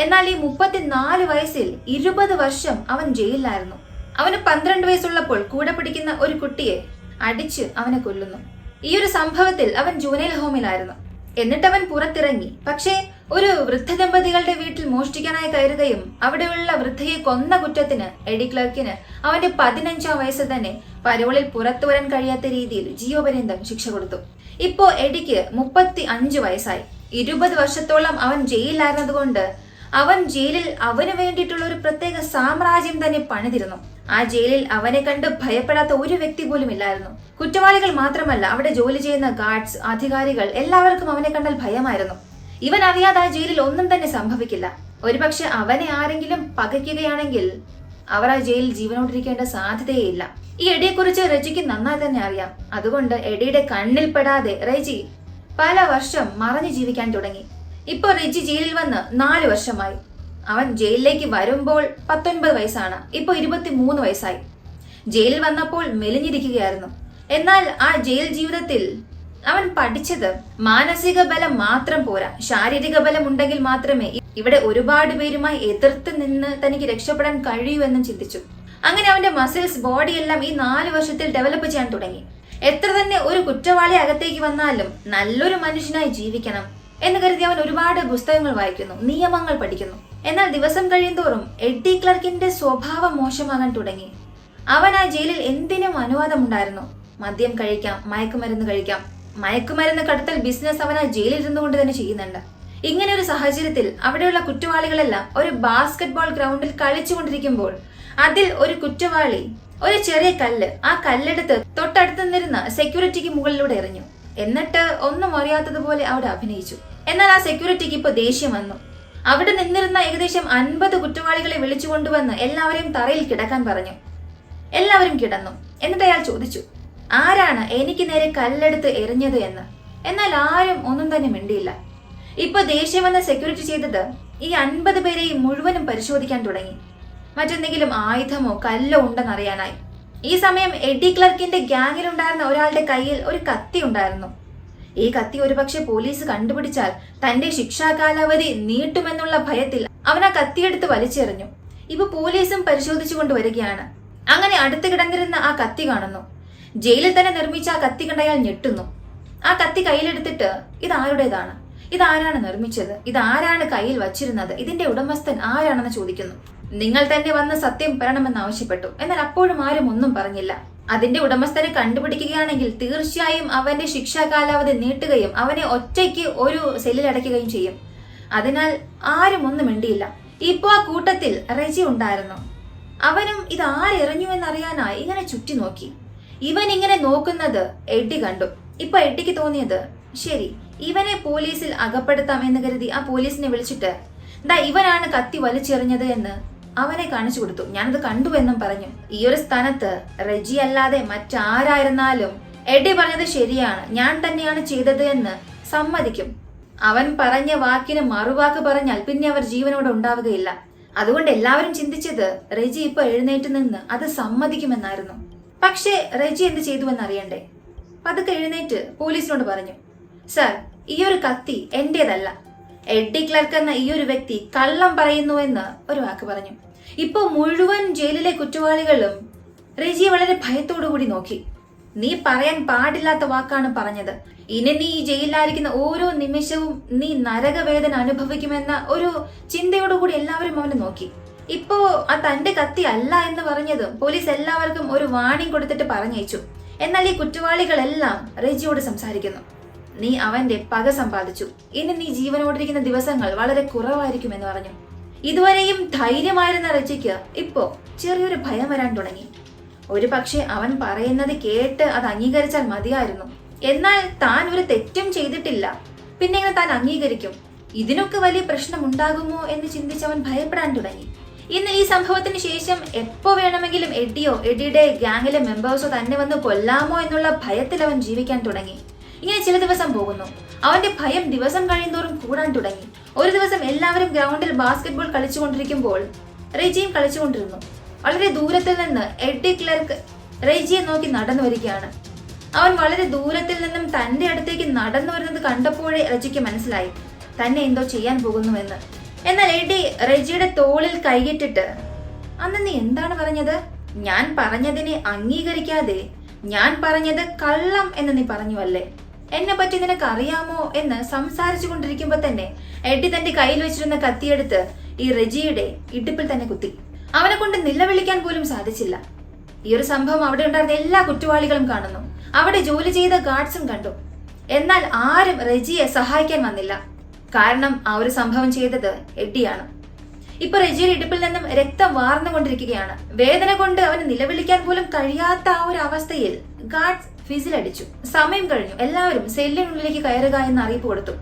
എന്നാൽ ഈ മുപ്പത്തിനാല് വയസ്സിൽ ഇരുപത് വർഷം അവൻ ജയിലിലായിരുന്നു. അവന് പന്ത്രണ്ട് വയസ്സുള്ളപ്പോൾ കൂടെ പിടിക്കുന്ന ഒരു കുട്ടിയെ അടിച്ച് അവനെ കൊല്ലുന്നു. ഈ ഒരു സംഭവത്തിൽ അവൻ ജൂനൈൽ ഹോമിലായിരുന്നു. എന്നിട്ട് അവൻ പുറത്തിറങ്ങി. പക്ഷേ ഒരു വൃദ്ധ ദമ്പതികളുടെ വീട്ടിൽ മോഷ്ടിക്കാനായി കയറുകയും അവിടെയുള്ള വൃദ്ധയെ കൊന്ന കുറ്റത്തിന് എഡി ക്ലർക്കിന് അവന്റെ പതിനഞ്ചാം വയസ്സിൽ തന്നെ പരോളിൽ പുറത്തു വരാൻ കഴിയാത്ത രീതിയിൽ ജീവപര്യന്തം ശിക്ഷ കൊടുത്തു. ഇപ്പോ എഡിക്ക് മുപ്പത്തി അഞ്ച് വയസ്സായി. ഇരുപത് വർഷത്തോളം അവൻ ജയിലിലായിരുന്നതുകൊണ്ട് അവൻ ജയിലിൽ അവന് വേണ്ടിയിട്ടുള്ള ഒരു പ്രത്യേക സാമ്രാജ്യം തന്നെ പണിതിരുന്നു. ആ ജയിലിൽ അവനെ കണ്ട് ഭയപ്പെടാത്ത ഒരു വ്യക്തി പോലും ഇല്ലായിരുന്നു. കുറ്റവാളികൾ മാത്രമല്ല അവിടെ ജോലി ചെയ്യുന്ന ഗാർഡ്സ് അധികാരികൾ എല്ലാവർക്കും അവനെ കണ്ടാൽ ഭയമായിരുന്നു. ഇവൻ അറിയാതെ ആ ജയിലിൽ ഒന്നും തന്നെ സംഭവിക്കില്ല. ഒരുപക്ഷെ അവനെ ആരെങ്കിലും പകയ്ക്കുകയാണെങ്കിൽ അവർ ആ ജയിലിൽ ജീവനോടിരിക്കേണ്ട സാധ്യതയേയില്ല. ഈ എഡിയെക്കുറിച്ച് റെജിക്ക് നന്നായി തന്നെ അറിയാം. അതുകൊണ്ട് എഡിയുടെ കണ്ണിൽപ്പെടാതെ റെജി പല വർഷം മറഞ്ഞു ജീവിക്കാൻ തുടങ്ങി. ഇപ്പൊ റെജി ജയിലിൽ വന്ന് നാല് വർഷമായി. അവൻ ജയിലിലേക്ക് വരുമ്പോൾ പത്തൊൻപത് വയസ്സാണ്. ഇപ്പൊ ഇരുപത്തിമൂന്ന് വയസ്സായി. ജയിലിൽ വന്നപ്പോൾ മെലിഞ്ഞിരിക്കുകയായിരുന്നു. എന്നാൽ ആ ജയിൽ ജീവിതത്തിൽ അവൻ പഠിച്ചത് മാനസിക ബലം മാത്രം പോരാ. ശാരീരിക ബലം ഉണ്ടെങ്കിൽ മാത്രമേ ഇവിടെ ഒരുപാട് പേരുമായി എതിർത്ത് നിന്ന് തനിക്ക് രക്ഷപ്പെടാൻ കഴിയൂ എന്നും ചിന്തിച്ചു. അങ്ങനെ അവന്റെ മസിൽസ് ബോഡി എല്ലാം ഈ നാല് വർഷത്തിൽ ഡെവലപ്പ് ചെയ്യാൻ തുടങ്ങി. എത്ര തന്നെ ഒരു കുറ്റവാളി അകത്തേക്ക് വന്നാലും നല്ലൊരു മനുഷ്യനായി ജീവിക്കണം എന്ന് കരുതി അവൻ ഒരുപാട് പുസ്തകങ്ങൾ വായിക്കുന്നു നിയമങ്ങൾ പഠിക്കുന്നു. എന്നാൽ ദിവസം കഴിയുന്തോറും എഡ്ഡി ക്ലർക്കിന്റെ സ്വഭാവം മോശമാകാൻ തുടങ്ങി. അവൻ ആ ജയിലിൽ എന്തിനും അനുവാദമുണ്ടായിരുന്നു. മദ്യം കഴിക്കാം മയക്കുമരുന്ന് കഴിക്കാം. മയക്കുമരുന്ന് കടത്തൽ ബിസിനസ് അവൻ ആ ജയിലിൽ ഇരുന്നുകൊണ്ട് തന്നെ ചെയ്യുന്നുണ്ട്. ഇങ്ങനെ ഒരു സാഹചര്യത്തിൽ അവിടെയുള്ള കുറ്റവാളികളെല്ലാം ഒരു ബാസ്കറ്റ് ബോൾ ഗ്രൗണ്ടിൽ കളിച്ചുകൊണ്ടിരിക്കുമ്പോൾ അതിൽ ഒരു കുറ്റവാളി ഒരു ചെറിയ കല്ല് ആ കല്ലെടുത്ത് തൊട്ടടുത്ത് നിന്നിരുന്ന സെക്യൂരിറ്റിക്ക് മുകളിലൂടെ എറിഞ്ഞു. എന്നിട്ട് ഒന്നും അറിയാത്തതുപോലെ അവിടെ അഭിനയിച്ചു. എന്നാൽ ആ സെക്യൂരിറ്റിക്ക് ഇപ്പൊ ദേഷ്യം വന്നു. അവിടെ നിന്നിരുന്ന ഏകദേശം അൻപത് കുറ്റവാളികളെ വിളിച്ചുകൊണ്ടുവന്ന് എല്ലാവരെയും തറയിൽ കിടക്കാൻ പറഞ്ഞു. എല്ലാവരും കിടന്നു. എന്നിട്ട് അയാൾ ചോദിച്ചു ആരാണ് എനിക്ക് നേരെ കല്ലെടുത്ത് എറിഞ്ഞത് എന്ന്? എന്നാൽ ആരും ഒന്നും തന്നെ മിണ്ടിയില്ല. ഇപ്പൊ ദേഷ്യം വന്ന സെക്യൂരിറ്റി ചെയ്തത് ഈ അൻപത് പേരെയും മുഴുവനും പരിശോധിക്കാൻ തുടങ്ങി. മറ്റെന്തെങ്കിലും ആയുധമോ കല്ലോ ഉണ്ടെന്നറിയാനായി. ഈ സമയം എഡി ക്ലർക്കിന്റെ ഗ്യാങ്ങിലുണ്ടായിരുന്ന ഒരാളുടെ കയ്യിൽ ഒരു കത്തി ഉണ്ടായിരുന്നു. ഈ കത്തി ഒരുപക്ഷെ പോലീസ് കണ്ടുപിടിച്ചാൽ തന്റെ ശിക്ഷാ കാലാവധി നീട്ടുമെന്നുള്ള ഭയത്തിൽ അവൻ ആ കത്തിയെടുത്ത് വലിച്ചെറിഞ്ഞു. ഇപ്പൊ പോലീസും പരിശോധിച്ചു കൊണ്ടുവരികയാണ് അങ്ങനെ അടുത്ത് കിടന്നിരുന്ന ആ കത്തി കാണുന്നു. ജയിലിൽ തന്നെ നിർമ്മിച്ച ആ കത്തി കണ്ടയാൾ ഞെട്ടുന്നു. ആ കത്തി കയ്യിലെടുത്തിട്ട് ഇത് ആരുടേതാണ് ഇതാരാണ് നിർമ്മിച്ചത്? ഇതാരാണ് കയ്യിൽ വച്ചിരുന്നത്? ഇതിന്റെ ഉടമസ്ഥൻ ആരാണെന്ന് ചോദിക്കുന്നു. നിങ്ങൾ തന്നെ വന്ന് സത്യം പറയണമെന്ന് ആവശ്യപ്പെട്ടു. എന്നാൽ അപ്പോഴും ആരും ഒന്നും പറഞ്ഞില്ല. അതിന്റെ ഉടമസ്ഥനെ കണ്ടുപിടിക്കുകയാണെങ്കിൽ തീർച്ചയായും അവന്റെ ശിക്ഷാ കാലാവധി നീട്ടുകയും അവനെ ഒറ്റയ്ക്ക് ഒരു സെല്ലിൽ അടയ്ക്കുകയും ചെയ്യും. അതിനാൽ ആരും ഒന്നും മിണ്ടിയില്ല. ഇപ്പോ ആ കൂട്ടത്തിൽ റെജി ഉണ്ടായിരുന്നു. അവനും ഇത് ആരെറിഞ്ഞു എന്നറിയാനായി ഇങ്ങനെ ചുറ്റി നോക്കി. ഇവൻ ഇങ്ങനെ നോക്കുന്നത് എഡ്ഡി കണ്ടു. ഇപ്പൊ എഡ്ഡിക്ക് തോന്നിയത് ശരി ഇവനെ പോലീസിൽ അകപ്പെടുത്താം എന്ന് കരുതി ആ പോലീസിനെ വിളിച്ചിട്ട് ദാ ഇവനാണ് കത്തി വലിച്ചെറിഞ്ഞത് എന്ന് അവനെ കാണിച്ചു കൊടുത്തു. ഞാനത് കണ്ടു എന്നും പറഞ്ഞു. ഈ ഒരു സ്ഥാനത്ത് റെജി അല്ലാതെ മറ്റാരായിരുന്നാലും എഡി പറഞ്ഞത് ശരിയാണ്. ഞാൻ തന്നെയാണ് ചെയ്തത് എന്ന് സമ്മതിക്കും. അവൻ പറഞ്ഞ വാക്കിന് മറുവാക്ക് പറഞ്ഞാൽ പിന്നെ അവർ ജീവനോടെ ഉണ്ടാവുകയില്ല. അതുകൊണ്ട് എല്ലാവരും ചിന്തിച്ചത് റെജി ഇപ്പൊ എഴുന്നേറ്റ് നിന്ന് അത് സമ്മതിക്കുമെന്നായിരുന്നു. പക്ഷേ റെജി എന്ത് ചെയ്തുവെന്ന് അറിയണ്ടേ? പതുക്കെ എഴുന്നേറ്റ് പോലീസിനോട് പറഞ്ഞു. സർ ഈ ഒരു കത്തി എന്റേതല്ല. എഡ്ഡി ക്ലർക്ക് എന്ന ഈ ഒരു വ്യക്തി കള്ളം പറയുന്നു എന്ന് ഒരു വാക്ക് പറഞ്ഞു. ഇപ്പോ മുഴുവൻ ജയിലിലെ കുറ്റവാളികളും റെജിയെ വളരെ ഭയത്തോടു കൂടി നോക്കി. നീ പറയാൻ പാടില്ലാത്ത വാക്കാണ് പറഞ്ഞത്. ഇനി നീ ഈ ജയിലിലായിരിക്കുന്ന ഓരോ നിമിഷവും നീ നരകവേദന അനുഭവിക്കുമെന്ന ഒരു ചിന്തയോടുകൂടി എല്ലാവരും അവനെ നോക്കി. ഇപ്പോ ആ തന്റെ കത്തി അല്ല എന്ന് പറഞ്ഞതും പോലീസ് എല്ലാവർക്കും ഒരു വാണിംഗ് കൊടുത്തിട്ട് പറഞ്ഞയച്ചു. എന്നാൽ ഈ കുറ്റവാളികളെല്ലാം റെജിയോട് സംസാരിക്കുന്നു. നീ അവന്റെ പക സമ്പാദിച്ചു. ഇനി നീ ജീവനോടിരിക്കുന്ന ദിവസങ്ങൾ വളരെ കുറവായിരിക്കും എന്ന് പറഞ്ഞു. ഇതുവരെയും ധൈര്യമായിരുന്ന റജിക്ക് ഇപ്പോ ചെറിയൊരു ഭയം വരാൻ തുടങ്ങി. ഒരു പക്ഷേ അവൻ പറയുന്നത് കേട്ട് അത് അംഗീകരിച്ചാൽ മതിയായിരുന്നു. എന്നാൽ താൻ ഒരു തെറ്റും ചെയ്തിട്ടില്ല. പിന്നെ എങ്ങനെ താൻ അംഗീകരിക്കും? ഇതിനൊക്കെ വലിയ പ്രശ്നം ഉണ്ടാകുമോ എന്ന് ചിന്തിച്ച് അവൻ ഭയപ്പെടാൻ തുടങ്ങി. ഇന്ന് ഈ സംഭവത്തിന് ശേഷം എപ്പോ വേണമെങ്കിലും എഡിയോ എഡിയുടെ ഗ്യാങ്ങിലെ മെമ്പേഴ്സോ തന്നെ വന്ന് കൊല്ലാമോ എന്നുള്ള ഭയത്തിൽ അവൻ ജീവിക്കാൻ തുടങ്ങി. ഇങ്ങനെ ചില ദിവസം പോകുന്നു. അവന്റെ ഭയം ദിവസം കഴിയുന്തോറും കൂടാൻ തുടങ്ങി. ഒരു ദിവസം എല്ലാവരും ഗ്രൗണ്ടിൽ ബാസ്കറ്റ്ബോൾ കളിച്ചുകൊണ്ടിരിക്കുമ്പോൾ റെജിയും കളിച്ചുകൊണ്ടിരുന്നു. വളരെ ദൂരത്തിൽ നിന്ന് എഡി ക്ലർക്ക് റെജിയെ നോക്കി നടന്നു വരികയാണ്. അവൻ വളരെ ദൂരത്തിൽ നിന്നും തന്റെ അടുത്തേക്ക് നടന്നു വരുന്നത് കണ്ടപ്പോഴേ റജിക്ക് മനസ്സിലായി. തന്നെ എന്തോ ചെയ്യാൻ പോകുന്നുവെന്ന്. എന്നാൽ എഡി റെജിയുടെ തോളിൽ കൈയിട്ടിട്ട് അന്ന് നീ എന്താണ് പറഞ്ഞത്? ഞാൻ പറഞ്ഞതിനെ അംഗീകരിക്കാതെ ഞാൻ പറഞ്ഞത് കള്ളം എന്ന് നീ പറഞ്ഞുവല്ലേ? എന്നെ പറ്റി നിനക്ക് അറിയാമോ എന്ന് സംസാരിച്ചു കൊണ്ടിരിക്കുമ്പോ തന്നെ എഡി തന്റെ കയ്യിൽ വെച്ചിരുന്ന കത്തിയെടുത്ത് ഈ റെജിയുടെ ഇടുപ്പിൽ തന്നെ കുത്തി. അവനെ കൊണ്ട് നിലവിളിക്കാൻ പോലും സാധിച്ചില്ല. ഈ ഒരു സംഭവം അവിടെ ഉണ്ടായിരുന്ന എല്ലാ കുറ്റവാളികളും കാണുന്നു. അവിടെ ജോലി ചെയ്ത ഗാർഡ്സും കണ്ടു. എന്നാൽ ആരും റെജിയെ സഹായിക്കാൻ വന്നില്ല. കാരണം ആ ഒരു സംഭവം ചെയ്തത് എഡിയാണ്. ഇപ്പൊ റെജിയുടെ ഇടുപ്പിൽ നിന്നും രക്തം വാർന്നുകൊണ്ടിരിക്കുകയാണ്. വേദന കൊണ്ട് അവന് നിലവിളിക്കാൻ പോലും കഴിയാത്ത ആ ഒരു അവസ്ഥയിൽ ഗാർഡ്സ് ഫിസിലടിച്ചു സമയം കഴിഞ്ഞു. എല്ലാവരും സെല്ലിനുള്ളിലേക്ക് കയറുക എന്ന് അറിയിപ്പ് കൊടുത്തു.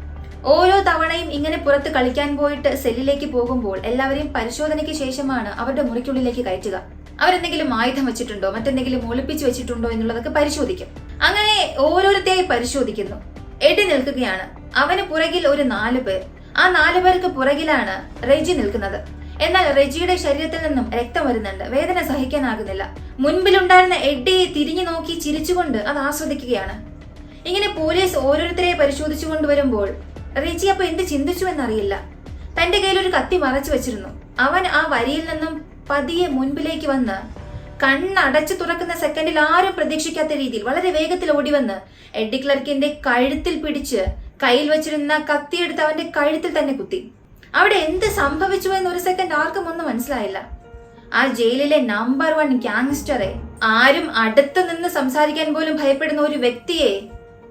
ഓരോ തവണയും ഇങ്ങനെ പുറത്ത് കളിക്കാൻ പോയിട്ട് സെല്ലിലേക്ക് പോകുമ്പോൾ എല്ലാവരെയും പരിശോധനയ്ക്ക് ശേഷമാണ് അവരുടെ മുറിക്കുള്ളിലേക്ക് കയറ്റുക. അവരെന്തെങ്കിലും ആയുധം വെച്ചിട്ടുണ്ടോ? മറ്റെന്തെങ്കിലും ഒളിപ്പിച്ചു വെച്ചിട്ടുണ്ടോ എന്നുള്ളതൊക്കെ പരിശോധിക്കും. അങ്ങനെ ഓരോരുത്തരെയും പരിശോധിക്കുന്നു. എടി നിൽക്കുകയാണ്. അവന് പുറകിൽ ഒരു നാല് പേർ. ആ നാല് പേർക്ക് പുറകിലാണ് റെജി നിൽക്കുന്നത്. എന്നാൽ റെജിയുടെ ശരീരത്തിൽ നിന്നും രക്തം വരുന്നുണ്ട്. വേദന സഹിക്കാനാകുന്നില്ല. മുൻപിലുണ്ടായിരുന്ന എഡ്ഡിയെ തിരിഞ്ഞു നോക്കി ചിരിച്ചുകൊണ്ട് അത് ആസ്വദിക്കുകയാണ്. ഇങ്ങനെ പോലീസ് ഓരോരുത്തരെ പരിശോധിച്ചു കൊണ്ടുവരുമ്പോൾ റെജി അപ്പൊ എന്ത് ചിന്തിച്ചു എന്നറിയില്ല. തന്റെ കയ്യിൽ ഒരു കത്തി മറച്ചു വെച്ചിരുന്നു. അവൻ ആ വരിയിൽ നിന്നും പതിയെ മുൻപിലേക്ക് വന്ന് കണ്ണടച്ചു തുറക്കുന്ന സെക്കൻഡിൽ ആരും പ്രതീക്ഷിക്കാത്ത രീതിയിൽ വളരെ വേഗത്തിൽ ഓടിവന്ന് എഡ്ഡി ക്ലർക്കിന്റെ കഴുത്തിൽ പിടിച്ച് കയ്യിൽ വെച്ചിരുന്ന കത്തിയെടുത്ത് അവന്റെ കഴുത്തിൽ തന്നെ കുത്തി. അവിടെ എന്ത് സംഭവിച്ചു എന്ന് ഒരു സെക്കൻഡ് ആർക്കും ഒന്നും മനസ്സിലായില്ല. ആ ജയിലിലെ നമ്പർ വൺ ഗ്യാങ്സ്റ്ററെ ആരും അടുത്ത് നിന്ന് സംസാരിക്കാൻ പോലും ഭയപ്പെടുന്ന ഒരു വ്യക്തിയെ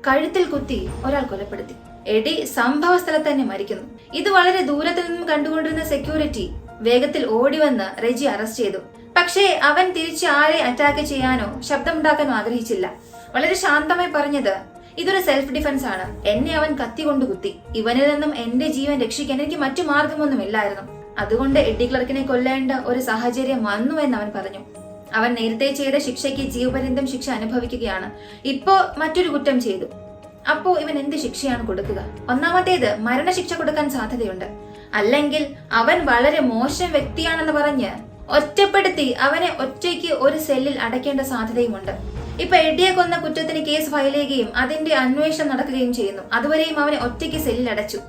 കഴുത്തിൽ കുത്തി ഒരാൾ കൊലപ്പെടുത്തി. എടി സംഭവ സ്ഥലത്ത് തന്നെ മരിക്കുന്നു. ഇത് വളരെ ദൂരത്തിൽ നിന്നും കണ്ടുകൊണ്ടിരുന്ന സെക്യൂരിറ്റി വേഗത്തിൽ ഓടിവന്ന് റെജി അറസ്റ്റ് ചെയ്തു. പക്ഷേ അവൻ തിരിച്ച് ആരെ അറ്റാക്ക് ചെയ്യാനോ ശബ്ദമുണ്ടാക്കാനോ ആഗ്രഹിച്ചില്ല. വളരെ ശാന്തമായി പറഞ്ഞത് ഇതൊരു സെൽഫ് ഡിഫൻസ് ആണ്. എന്നെ അവൻ കത്തി കൊണ്ട് കുത്തി. ഇവനിൽ നിന്നും എന്റെ ജീവൻ രക്ഷിക്കാൻ എനിക്ക് മറ്റു മാർഗമൊന്നുമില്ലായിരുന്നു അതുകൊണ്ട് എഡി ക്ലർക്കിനെ കൊല്ലേണ്ട ഒരു സാഹചര്യം വന്നു എന്ന് അവൻ പറഞ്ഞു. അവൻ നേരത്തെ ചെയ്ത ശിക്ഷയ്ക്ക് ജീവപര്യന്തം ശിക്ഷ അനുഭവിക്കുകയാണ്. ഇപ്പോ മറ്റൊരു കുറ്റം ചെയ്തു. അപ്പോ ഇവൻ എന്ത് ശിക്ഷയാണ് കൊടുക്കുക? ഒന്നാമത്തേത് മരണശിക്ഷ കൊടുക്കാൻ സാധ്യതയുണ്ട്. അല്ലെങ്കിൽ അവൻ വളരെ മോശം വ്യക്തിയാണെന്ന് പറഞ്ഞ് ഒറ്റപ്പെടുത്തി അവനെ ഒറ്റയ്ക്ക് ഒരു സെല്ലിൽ അടയ്ക്കേണ്ട സാധ്യതയുമുണ്ട്. ഇപ്പൊ എഡിയെ കൊന്ന കുറ്റത്തിന് കേസ് ഫയൽ ചെയ്യുകയും അതിന്റെ അന്വേഷണം നടക്കുകയും ചെയ്യുന്നു. അതുവരെയും അവനെ ഒറ്റയ്ക്ക് സെല്ലിൽ അടച്ചു.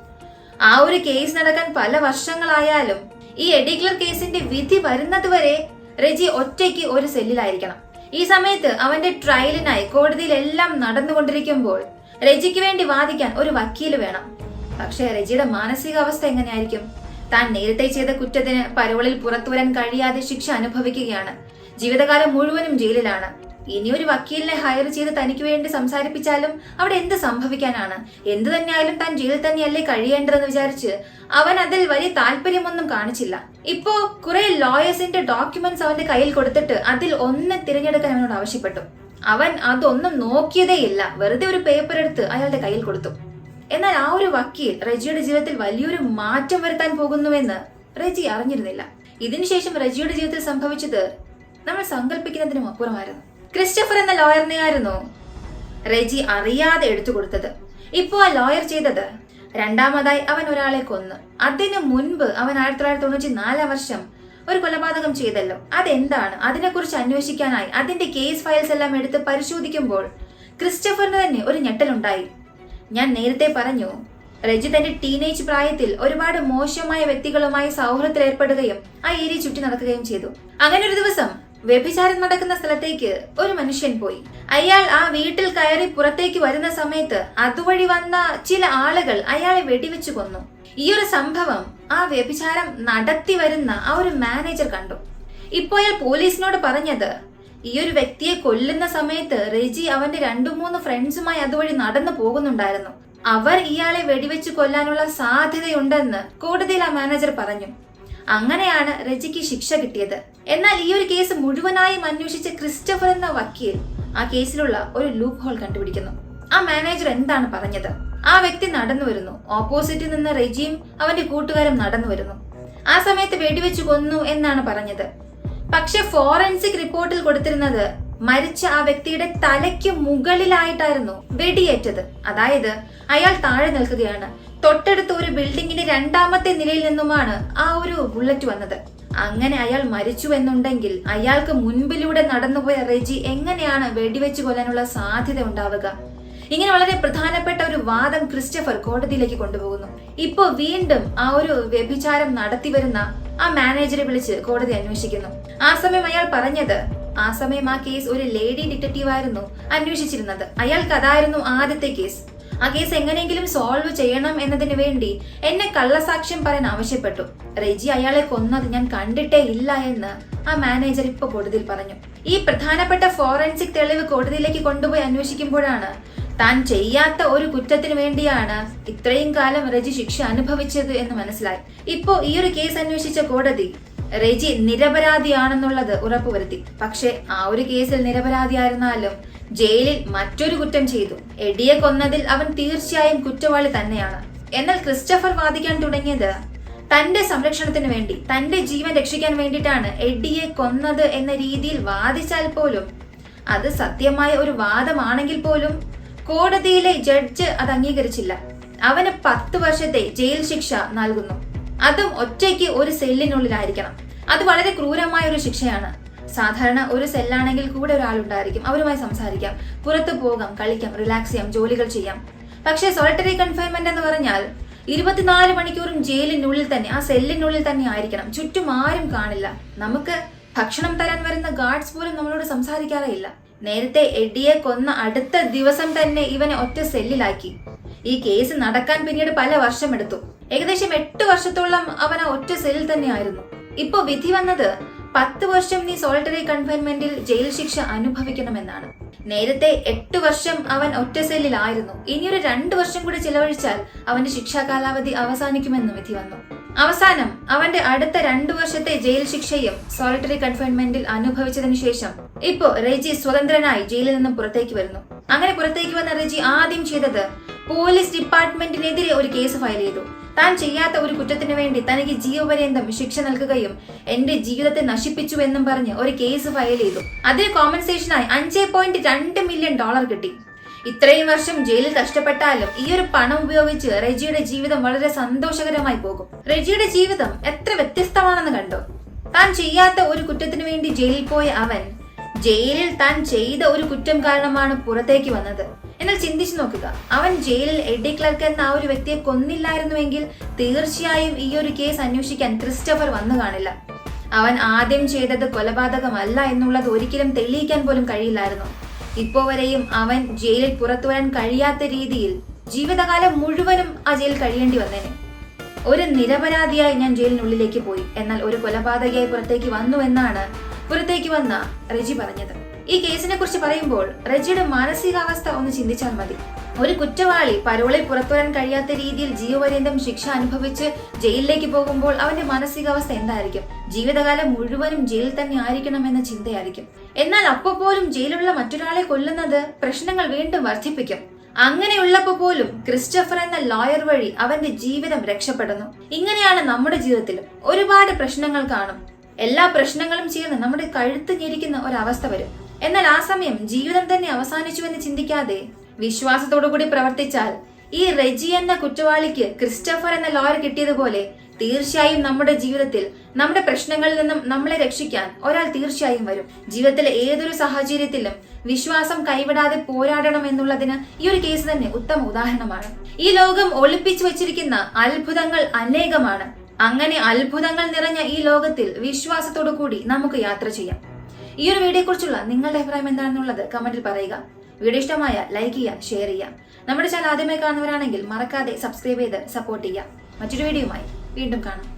ആ ഒരു കേസ് നടക്കാൻ പല വർഷങ്ങളായാലും ഈ എഡിക്ലർ കേസിന്റെ വിധി വരുന്നതുവരെ റെജി ഒറ്റയ്ക്ക് ഒരു സെല്ലിലായിരിക്കണം ഈ സമയത്ത് അവന്റെ ട്രയലിനായി കോടതിയിലെല്ലാം നടന്നുകൊണ്ടിരിക്കുമ്പോൾ റെജിക്ക് വേണ്ടി വാദിക്കാൻ ഒരു വക്കീൽ വേണം. പക്ഷേ റെജിയുടെ മാനസികാവസ്ഥ എങ്ങനെയായിരിക്കും? താൻ നേരത്തെ ചെയ്ത കുറ്റത്തിന് പരോളിൽ പുറത്തുവരാൻ കഴിയാതെ ശിക്ഷ അനുഭവിക്കുകയാണ്. ജീവിതകാലം മുഴുവനും ജയിലിലാണ്. ഇനി ഒരു വക്കീലിനെ ഹയർ ചെയ്ത് തനിക്ക് വേണ്ടി സംസാരിപ്പിച്ചാലും അവിടെ എന്ത് സംഭവിക്കാനാണ്? എന്തു തന്നെയായാലും താൻ ജയിലിൽ തന്നെയല്ലേ കഴിയേണ്ടതെന്ന് വിചാരിച്ച് അവൻ അതിൽ വലിയ താല്പര്യമൊന്നും കാണിച്ചില്ല. ഇപ്പോ കുറെ ലോയേഴ്സിന്റെ ഡോക്യുമെന്റ്സ് അവന്റെ കയ്യിൽ കൊടുത്തിട്ട് അതിൽ ഒന്ന് തിരഞ്ഞെടുക്കാൻ അവനോട് ആവശ്യപ്പെട്ടു. അവൻ അതൊന്നും നോക്കിയതേയില്ല വെറുതെ ഒരു പേപ്പർ എടുത്ത് അയാളുടെ കയ്യിൽ കൊടുത്തു. എന്നാൽ ആ ഒരു വക്കീൽ റെജിയുടെ ജീവിതത്തിൽ വലിയൊരു മാറ്റം വരുത്താൻ പോകുന്നുവെന്ന് റെജി അറിഞ്ഞിരുന്നില്ല. ഇതിനുശേഷം റെജിയുടെ ജീവിതത്തിൽ സംഭവിച്ചത് നമ്മൾ സങ്കല്പിക്കുന്നതിനും അപ്പുറമായിരുന്നു. ക്രിസ്റ്റഫർ എന്ന ലോയറിനെയായിരുന്നു റെജി അറിയാതെ എടുത്തു കൊടുത്തത്. ഇപ്പോ ആ ലോയർ ചെയ്തത് രണ്ടാമതായി അവൻ ഒരാളെ കൊന്നു. അതിനു മുൻപ് അവൻ ആയിരത്തി തൊള്ളായിരത്തി തൊണ്ണൂറ്റി നാലാം വർഷം ഒരു കൊലപാതകം ചെയ്തല്ലോ. അതെന്താണ്? അതിനെക്കുറിച്ച് അന്വേഷിക്കാനായി അതിന്റെ കേസ് ഫയൽസ് എല്ലാം എടുത്ത് പരിശോധിക്കുമ്പോൾ ക്രിസ്റ്റഫറിന് തന്നെ ഒരു ഞെട്ടലുണ്ടായി. ഞാൻ നേരത്തെ പറഞ്ഞു റെജി തന്റെ ടീനേജ് പ്രായത്തിൽ ഒരുപാട് മോശമായ വ്യക്തികളുമായി സൗഹൃദത്തിൽ ഏർപ്പെടുകയും ആ ഏരിയ ചുറ്റി നടക്കുകയും ചെയ്തു. അങ്ങനെ ഒരു ദിവസം വ്യഭിചാരം നടക്കുന്ന സ്ഥലത്തേക്ക് ഒരു മനുഷ്യൻ പോയി. അയാൾ ആ വീട്ടിൽ കയറി പുറത്തേക്ക് വരുന്ന സമയത്ത് അതുവഴി വന്ന ചില ആളുകൾ അയാളെ വെടിവെച്ചു കൊന്നു. ഈ ഒരു സംഭവം ആ വ്യഭിചാരം നടത്തി വരുന്ന ആ ഒരു മാനേജർ കണ്ടു. ഇപ്പോ അയാൾ പോലീസിനോട് പറഞ്ഞത് ഈ ഒരു വ്യക്തിയെ കൊല്ലുന്ന സമയത്ത് റെജി അവന്റെ രണ്ടു മൂന്ന് ഫ്രണ്ട്സുമായി അതുവഴി നടന്നു പോകുന്നുണ്ടായിരുന്നു. അവർ ഇയാളെ വെടിവെച്ച് കൊല്ലാനുള്ള സാധ്യതയുണ്ടെന്ന് കോടതിയിൽ ആ മാനേജർ പറഞ്ഞു. അങ്ങനെയാണ് റെജിക്ക് ശിക്ഷ കിട്ടിയത്. എന്നാൽ ഈ ഒരു കേസ് മുഴുവനായും അന്വേഷിച്ച ക്രിസ്റ്റഫർ എന്ന വക്കീൽ ആ കേസിലുള്ള ഒരു ലൂപ്പ് ഹോൾ കണ്ടുപിടിക്കുന്നു. ആ മാനേജർ എന്താണ് പറഞ്ഞത്? ആ വ്യക്തി നടന്നു വരുന്നു. ഓപ്പോസിറ്റിൽ നിന്ന് റെജിയും അവന്റെ കൂട്ടുകാരും നടന്നു വരുന്നു. ആ സമയത്ത് വെടിവെച്ച് കൊന്നു എന്നാണ് പറഞ്ഞത്. പക്ഷെ ഫോറൻസിക് റിപ്പോർട്ടിൽ കൊടുത്തിരുന്നത് മരിച്ച ആ വ്യക്തിയുടെ തലയ്ക്ക് മുകളിലായിട്ടായിരുന്നു വെടിയേറ്റത്. അതായത് അയാൾ താഴെ നിൽക്കുകയാണ്. തൊട്ടടുത്ത ഒരു ബിൽഡിങ്ങിന്റെ രണ്ടാമത്തെ നിലയിൽ നിന്നുമാണ് ആ ഒരു ബുള്ളറ്റ് വന്നത്. അങ്ങനെ അയാൾ മരിച്ചു എന്നുണ്ടെങ്കിൽ അയാൾക്ക് മുൻപിലൂടെ നടന്നുപോയ റെജി എങ്ങനെയാണ് വെടിവെച്ച് കൊല്ലാനുള്ള സാധ്യത ഉണ്ടാവുക? ഇങ്ങനെ വളരെ പ്രധാനപ്പെട്ട ഒരു വാദം ക്രിസ്റ്റഫർ കോടതിയിലേക്ക് കൊണ്ടുപോകുന്നു. ഇപ്പോ വീണ്ടും ആ ഒരു വ്യഭിചാരം നടത്തിവരുന്ന ആ മാനേജറെ വിളിച്ച് കോടതി അന്വേഷിക്കുന്നു. ആ സമയം അയാൾ പറഞ്ഞത് ആ സമയം ആ കേസ് ഒരു ലേഡി ഡിറ്റക്റ്റീവ് ആയിരുന്നു അന്വേഷിച്ചിരുന്നത്. അയാൾക്ക് അതായിരുന്നു ആദ്യത്തെ കേസ്. ആ കേസ് എങ്ങനെയെങ്കിലും സോൾവ് ചെയ്യണം എന്നതിന് വേണ്ടി എന്നെ കള്ളസാക്ഷ്യം പറയാൻ ആവശ്യപ്പെട്ടു. റെജി അയാളെ കൊന്നത് ഞാൻ കണ്ടിട്ടേ ഇല്ല എന്ന് ആ മാനേജർ ഇപ്പൊ കോടതിയിൽ പറഞ്ഞു. ഈ പ്രധാനപ്പെട്ട ഫോറൻസിക് തെളിവ് കോടതിയിലേക്ക് കൊണ്ടുപോയി അന്വേഷിക്കുമ്പോഴാണ് താൻ ചെയ്യാത്ത ഒരു കുറ്റത്തിന് വേണ്ടിയാണ് ഇത്രയും കാലം റെജി ശിക്ഷ അനുഭവിച്ചത് എന്ന് മനസ്സിലായി. ഇപ്പോ ഈ ഒരു കേസ് അന്വേഷിച്ച കോടതി റെജി നിരപരാധിയാണെന്നുള്ളത് ഉറപ്പുവരുത്തി. പക്ഷെ ആ ഒരു കേസിൽ നിരപരാധിയായിരുന്നാലും ജയിലിൽ മറ്റൊരു കുറ്റം ചെയ്തു. എഡിയെ കൊന്നതിൽ അവൻ തീർച്ചയായും കുറ്റവാളി തന്നെയാണ്. എന്നാൽ ക്രിസ്റ്റഫർ വാദിക്കാൻ തുടങ്ങിയത് തന്റെ സംരക്ഷണത്തിന് വേണ്ടി തന്റെ ജീവൻ രക്ഷിക്കാൻ വേണ്ടിയിട്ടാണ് എഡിയെ കൊന്നത് എന്ന രീതിയിൽ വാദിച്ചാൽ പോലും. അത് സത്യമായ ഒരു വാദമാണെങ്കിൽ പോലും കോടതിയിലെ ജഡ്ജ് അത് അംഗീകരിച്ചില്ല. അവന് പത്ത് വർഷത്തെ ജയിൽ ശിക്ഷ നൽകുന്നു. അതും ഒറ്റയ്ക്ക് ഒരു സെല്ലിനുള്ളിലായിരിക്കണം. അത് വളരെ ക്രൂരമായ ഒരു ശിക്ഷയാണ്. സാധാരണ ഒരു സെല്ലാണെങ്കിൽ കൂടെ ഒരാളുണ്ടായിരിക്കും. അവരുമായി സംസാരിക്കാം. പുറത്തു പോകാം കളിക്കാം റിലാക്സ് ചെയ്യാം ജോലികൾ ചെയ്യാം. പക്ഷേ സോളിറ്ററി കൺഫൈൻമെന്റ് എന്ന് പറഞ്ഞാൽ ഇരുപത്തിനാല് മണിക്കൂറും ജയിലിനുള്ളിൽ തന്നെ ആ സെല്ലിനുള്ളിൽ തന്നെ ആയിരിക്കണം. ചുറ്റും ആരും കാണില്ല. നമുക്ക് ഭക്ഷണം തരാൻ വരുന്ന ഗാർഡ്സ് പോലും നമ്മളോട് സംസാരിക്കാറേ ഇല്ല. നേരത്തെ എഡിയെ കൊന്ന അടുത്ത ദിവസം തന്നെ ഇവനെ ഒറ്റ സെല്ലിലാക്കി. ഈ കേസ് നടക്കാൻ പിന്നീട് പല വർഷമെടുത്തു. ഏകദേശം എട്ട് വർഷത്തോളം അവൻ ആ ഒറ്റ സെല്ലിൽ തന്നെയായിരുന്നു. ഇപ്പൊ വിധി വന്നത് പത്ത് വർഷം നീ സോളിറ്ററി കൺഫൈൻമെന്റിൽ ജയിൽ ശിക്ഷ അനുഭവിക്കണമെന്നാണ്. നേരത്തെ എട്ട് വർഷം അവൻ ഒറ്റ സെല്ലിലായിരുന്നു ഇനിയൊരു രണ്ട് വർഷം കൂടി ചിലവഴിച്ചാൽ അവന്റെ ശിക്ഷാ കാലാവധി അവസാനിക്കുമെന്ന് വിധി വന്നു. അവസാനം അവന്റെ അടുത്ത രണ്ടു വർഷത്തെ ജയിൽ ശിക്ഷയും സോളിറ്ററി കൺഫൈൻമെന്റിൽ അനുഭവിച്ചതിനു ശേഷം ഇപ്പോ റെജി സ്വതന്ത്രനായി ജയിലിൽ നിന്നും പുറത്തേക്ക് വരുന്നു. അങ്ങനെ പുറത്തേക്ക് വന്ന റെജി ആദ്യം ചെയ്തത് പോലീസ് ഡിപ്പാർട്ട്മെന്റിനെതിരെ ഒരു കേസ് ഫയൽ ചെയ്തു. താൻ ചെയ്യാത്ത ഒരു കുറ്റത്തിന് വേണ്ടി തനിക്ക് ജീവപര്യന്തം ശിക്ഷ നൽകുകയും എന്റെ ജീവിതത്തെ നശിപ്പിച്ചു എന്നും പറഞ്ഞ് ഒരു കേസ് ഫയൽ ചെയ്തു. അതിന് കോമ്പൻസേഷനായി അഞ്ചേ പോയിന്റ് രണ്ട് മില്യൺ ഡോളർ കിട്ടി. ഇത്രയും വർഷം ജയിലിൽ കഷ്ടപ്പെട്ടാലും ഈ ഒരു പണം ഉപയോഗിച്ച് റെജിയുടെ ജീവിതം വളരെ സന്തോഷകരമായി പോകും. റെജിയുടെ ജീവിതം എത്ര വ്യത്യസ്തമാണെന്ന് കണ്ടു? താൻ ചെയ്യാത്ത ഒരു കുറ്റത്തിന് വേണ്ടി ജയിലിൽ പോയ അവൻ ജയിലിൽ താൻ ചെയ്ത ഒരു കുറ്റം കാരണമാണ് പുറത്തേക്ക് വന്നത്. എന്നാൽ ചിന്തിച്ചു നോക്കുക. അവൻ ജയിലിൽ എഡി ക്ലർക്ക് എന്ന ആ ഒരു വ്യക്തിയെ കൊന്നില്ലായിരുന്നുവെങ്കിൽ തീർച്ചയായും ഈ ഒരു കേസ് അന്വേഷിക്കാൻ ക്രിസ്റ്റഫർ വന്നു കാണില്ല. അവൻ ആദ്യം ചെയ്തത് കൊലപാതകമല്ല എന്നുള്ളത് ഒരിക്കലും തെളിയിക്കാൻ പോലും കഴിയില്ലായിരുന്നു. ഇപ്പോ വരെയും അവൻ ജയിലിൽ പുറത്തു വരാൻ കഴിയാത്ത രീതിയിൽ ജീവിതകാലം മുഴുവനും ആ ജയിലിൽ കഴിയേണ്ടി വന്നേനെ. ഒരു നിരപരാധിയായി ഞാൻ ജയിലിനുള്ളിലേക്ക് പോയി. എന്നാൽ ഒരു കൊലപാതകയായി പുറത്തേക്ക് വന്നു എന്നാണ് പുറത്തേക്ക് വന്ന റെജി പറഞ്ഞത്. ഈ കേസിനെ കുറിച്ച് പറയുമ്പോൾ റെജിയുടെ മാനസികാവസ്ഥ ഒന്ന് ചിന്തിച്ചാൽ മതി. ഒരു കുറ്റവാളി പരോളിൽ പുറത്തുവരാൻ കഴിയാത്ത രീതിയിൽ ജീവപര്യന്തം ശിക്ഷ അനുഭവിച്ച് ജയിലിലേക്ക് പോകുമ്പോൾ അവന്റെ മാനസികാവസ്ഥ എന്തായിരിക്കും? ജീവിതകാലം മുഴുവനും ജയിലിൽ തന്നെ ആയിരിക്കണം എന്ന ചിന്തയായിരിക്കും. എന്നാൽ അപ്പോൾ പോലും ജയിലുള്ള മറ്റൊരാളെ കൊല്ലുന്നത് പ്രശ്നങ്ങൾ വീണ്ടും വർദ്ധിപ്പിക്കും. അങ്ങനെയുള്ളപ്പോ പോലും ക്രിസ്റ്റഫർ എന്ന ലോയർ വഴി അവന്റെ ജീവിതം രക്ഷപ്പെടുന്നു. ഇങ്ങനെയാണ് നമ്മുടെ ജീവിതത്തിലും ഒരുപാട് പ്രശ്നങ്ങൾ കാണും. എല്ലാ പ്രശ്നങ്ങളും ചേർന്ന് നമ്മുടെ കഴുത്ത് ഞെരിക്കുന്ന ഒരവസ്ഥ വരും. എന്നാൽ ആ സമയം ജീവിതം തന്നെ അവസാനിച്ചു എന്ന് ചിന്തിക്കാതെ വിശ്വാസത്തോടു കൂടി പ്രവർത്തിച്ചാൽ ഈ റെജി എന്ന കുറ്റവാളിക്ക് ക്രിസ്റ്റഫർ എന്ന ലോയർ കിട്ടിയതുപോലെ തീർച്ചയായും നമ്മുടെ ജീവിതത്തിൽ നമ്മുടെ പ്രശ്നങ്ങളിൽ നിന്നും നമ്മളെ രക്ഷിക്കാൻ ഒരാൾ തീർച്ചയായും വരും. ജീവിതത്തിലെ ഏതൊരു സാഹചര്യത്തിലും വിശ്വാസം കൈവിടാതെ പോരാടണം എന്നുള്ളതിന് ഈ ഒരു കേസ് തന്നെ ഉത്തമ ഉദാഹരണമാണ്. ഈ ലോകം ഒളിപ്പിച്ചു വച്ചിരിക്കുന്ന അത്ഭുതങ്ങൾ അനേകമാണ്. അങ്ങനെ അത്ഭുതങ്ങൾ നിറഞ്ഞ ഈ ലോകത്തിൽ വിശ്വാസത്തോടു കൂടി നമുക്ക് യാത്ര ചെയ്യാം. ഈ ഒരു വീഡിയോയെ കുറിച്ചുള്ള നിങ്ങളുടെ അഭിപ്രായം എന്താണെന്നുള്ളത് കമന്റിൽ പറയുക. വീഡിയോ ഇഷ്ടമായ ലൈക്ക് ചെയ്യുക ഷെയർ ചെയ്യുക. നമ്മുടെ ചാനൽ ആദ്യമായി കാണുന്നവരാണെങ്കിൽ മറക്കാതെ സബ്സ്ക്രൈബ് ചെയ്ത് സപ്പോർട്ട് ചെയ്യുക. മറ്റൊരു വീഡിയോയുമായി വീണ്ടും കാണാം.